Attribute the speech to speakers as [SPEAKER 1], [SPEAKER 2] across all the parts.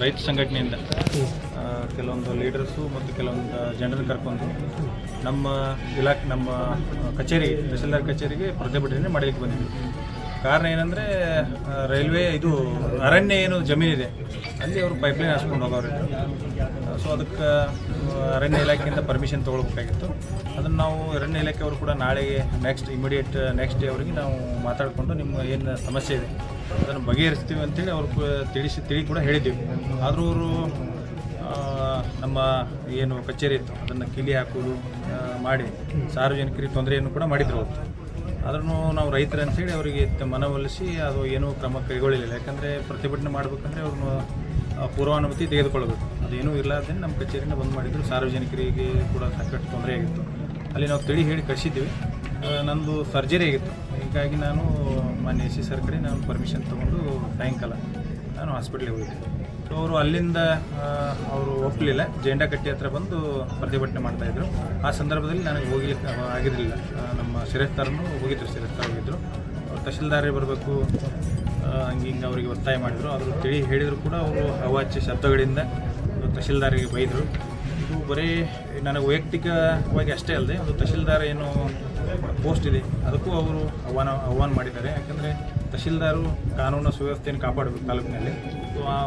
[SPEAKER 1] ರೈತ ಸಂಘಟನೆಯಿಂದ ಕೆಲವೊಂದು ಲೀಡರ್ಸು ಮತ್ತು ಕೆಲವೊಂದು ಜನರನ್ನು ಕರ್ಕೊಂಡು ನಮ್ಮ ಇಲಾಖೆ ನಮ್ಮ ಕಚೇರಿ ತಹಸೀಲ್ದಾರ್ ಕಚೇರಿಗೆ ಪ್ರತಿಭಟನೆ ಮಾಡಲಿಕ್ಕೆ ಬಂದಿದ್ವಿ ಕಾರಣ ಏನಂದರೆ ರೈಲ್ವೆ ಇದು ಅರಣ್ಯ ಏನು ಜಮೀನಿದೆ ಅಲ್ಲಿ ಅವರು ಪೈಪ್ಲೈನ್ ಹಾಸ್ಕೊಂಡು ಹೋಗೋರು ಸೊ ಅದಕ್ಕೆ ಅರಣ್ಯ ಇಲಾಖೆಯಿಂದ ಪರ್ಮಿಷನ್ ತೊಗೊಳ್ಬೇಕಾಗಿತ್ತು. ಅದನ್ನು ನಾವು ಅರಣ್ಯ ಇಲಾಖೆಯವರು ಕೂಡ ನಾಳೆಗೆ ನೆಕ್ಸ್ಟ್ ಇಮಿಡಿಯೇಟ್ ನೆಕ್ಸ್ಟ್ ಡೇ ಅವರಿಗೆ ನಾವು ಮಾತಾಡಿಕೊಂಡು ನಿಮ್ಮ ಏನು ಸಮಸ್ಯೆ ಇದೆ ಅದನ್ನು ಬಗೆಹರಿಸ್ತೀವಿ ಅಂತೇಳಿ ಅವ್ರು ತಿಳಿಸಿ, ತಿಳಿ ಕೂಡ ಹೇಳಿದ್ದೀವಿ. ಆದರೂ ಅವರು ನಮ್ಮ ಏನು ಕಚೇರಿ ಇತ್ತು, ಅದನ್ನು ಕಿಲಿ ಹಾಕೋದು ಮಾಡಿ, ಸಾರ್ವಜನಿಕರಿಗೆ ತೊಂದರೆಯನ್ನು ಕೂಡ ಮಾಡಿದ್ರು ಅವತ್ತು ಆದ್ರೂ ನಾವು ರೈತರು ಅಂತೇಳಿ ಅವರಿಗೆ ಮನವೊಲಿಸಿ ಅದು ಏನೂ ಕ್ರಮ ಕೈಗೊಳ್ಳಿಲ್ಲ ಯಾಕಂದರೆ ಪ್ರತಿಭಟನೆ ಮಾಡಬೇಕಂದ್ರೆ ಅವ್ರನ್ನ ಪೂರ್ವಾನುಮತಿ ತೆಗೆದುಕೊಳ್ಬೇಕು ಅದೇನೂ ಇರಲಾರ್ದೇ ನಮ್ಮ ಕಚೇರಿನ ಬಂದ್ ಮಾಡಿದ್ರು. ಸಾರ್ವಜನಿಕರಿಗೆ ಕೂಡ ಸಾಕಷ್ಟು ತೊಂದರೆ ಆಗಿತ್ತು. ಅಲ್ಲಿ ನಾವು ತಿಳಿ ಹೇಳಿ ಕಳಿಸಿದ್ವಿ. ಆ, ನಂದು ಸರ್ಜರಿ ಆಗಿತ್ತು. ಹೀಗಾಗಿ ನಾನು ಮಾನ್ಯ ಎಸ್ ಸಿ ಸರ್ ಕಡೆ ನಾನು ಪರ್ಮಿಷನ್ ತೊಗೊಂಡು ಸಾಯಂಕಾಲ ನಾನು ಹಾಸ್ಪಿಟ್ಲಿಗೆ ಹೋಗಿದ್ದೆ. ಸೊ ಅವರು ಅಲ್ಲಿಂದ ಅವರು ಒಪ್ಪಲಿಲ್ಲ ಜೆಂಡಾ ಕಟ್ಟಿ ಹತ್ರ ಬಂದು ಪ್ರತಿಭಟನೆ ಮಾಡ್ತಾಯಿದ್ರು ಆ ಸಂದರ್ಭದಲ್ಲಿ ನನಗೆ ಹೋಗಲಿಕ್ಕೆ ಆಗಿರಲಿಲ್ಲ. ನಮ್ಮ ಶಿರಸ್ತಾರನು ಹೋಗಿದ್ರು, ಶಿರಸ್ತಾರ ಹೋಗಿದ್ರು. ಅವ್ರು ತಹಶೀಲ್ದಾರೇ ಬರಬೇಕು ಹಂಗೆ ಹಿಂಗೆ ಅವರಿಗೆ ಒತ್ತಾಯ ಮಾಡಿದರು. ಅವರು ತಿಳಿ ಹೇಳಿದ್ರು ಕೂಡ ಅವರು ಅವಾಚ್ಯ ಶಬ್ದಗಳಿಂದ ತಹಶೀಲ್ದಾರಿಗೆ ಬೈದರು. ಇದು ಬರೀ ನನಗೆ ವೈಯಕ್ತಿಕವಾಗಿ ಅಷ್ಟೇ ಅಲ್ಲದೆ, ಒಂದು ತಹಶೀಲ್ದಾರ್ ಏನು ಪೋಸ್ಟ್ ಇದೆ. ಅದಕ್ಕೂ ಅವರು ಆಹ್ವಾನ ಆಹ್ವಾನ ಮಾಡಿದ್ದಾರೆ. ಯಾಕಂದರೆ ತಹಶೀಲ್ದಾರು ಕಾನೂನು ಸುವ್ಯವಸ್ಥೆಯನ್ನು ಕಾಪಾಡಬೇಕು ತಾಲೂಕಿನಲ್ಲಿ. ಸೊ ಆ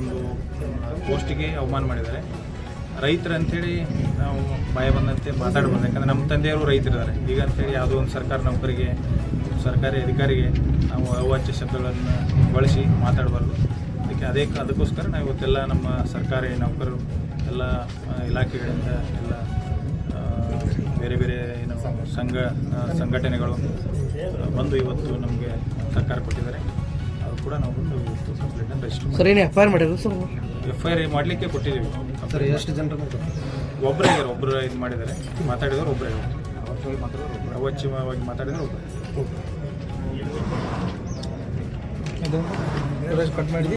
[SPEAKER 1] ಒಂದು ಪೋಸ್ಟಿಗೆ ಅವಮಾನ ಮಾಡಿದ್ದಾರೆ. ರೈತರು ಅಂಥೇಳಿ ನಾವು ಭಯ ಬಂದಂತೆ ಮಾತಾಡ್ಬಾರ್ದು ಯಾಕಂದರೆ ನಮ್ಮ ತಂದೆಯವರು ರೈತರಿದ್ದಾರೆ. ಈಗ ಅಂಥೇಳಿ ಯಾವುದೋ ಒಂದು ಸರ್ಕಾರ ನೌಕರಿಗೆ, ಸರ್ಕಾರಿ ಅಧಿಕಾರಿಗೆ ನಾವು ಅವಾಚ್ಯ ಶಬ್ದಗಳನ್ನು ಬಳಸಿ ಮಾತಾಡಬಾರ್ದು. ಅದಕ್ಕೆ ಅದೇ ಅದಕ್ಕೋಸ್ಕರ ನಾವು ಇವತ್ತೆಲ್ಲ ನಮ್ಮ ಸರ್ಕಾರಿ ನೌಕರರು, ಎಲ್ಲ ಇಲಾಖೆಗಳಿಂದ ಎಲ್ಲ ಬೇರೆ ಬೇರೆ ಏನು ಸಂಘ ಸಂಘಟನೆಗಳು ಬಂದು ಇವತ್ತು ನಮಗೆ ಸರ್ಕಾರ ಕೊಟ್ಟಿದ್ದಾರೆ. ಅದು ಕೂಡ ನಾವು ಬಂದು ಇವತ್ತು ಕಂಪ್ಲೇಂಟನ್ನು ರಿಜಿಸ್ಟರ್
[SPEAKER 2] ಸರ್ ಏನು ಎಫ್ ಐ ಆರ್ ಮಾಡಿದ್ರು ಸರ್?
[SPEAKER 1] ಎಫ್ ಐ ಆರ್ ಮಾಡಲಿಕ್ಕೆ ಕೊಟ್ಟಿದ್ದೀವಿ.
[SPEAKER 2] ಸರ್ ಎಷ್ಟು ಜನರು
[SPEAKER 1] ಒಬ್ಬರೇ ಇದ್ದಾರೆ ಒಬ್ಬರು ಇದು ಮಾಡಿದ್ದಾರೆ. ಮಾತಾಡಿದವರು ಒಬ್ಬರೇ ಅವಚ್ಛಿಮವಾಗಿ ಮಾತಾಡಿದ್ರು ಒಬ್ಬರೇ
[SPEAKER 2] ಕಟ್ ಮಾಡಿ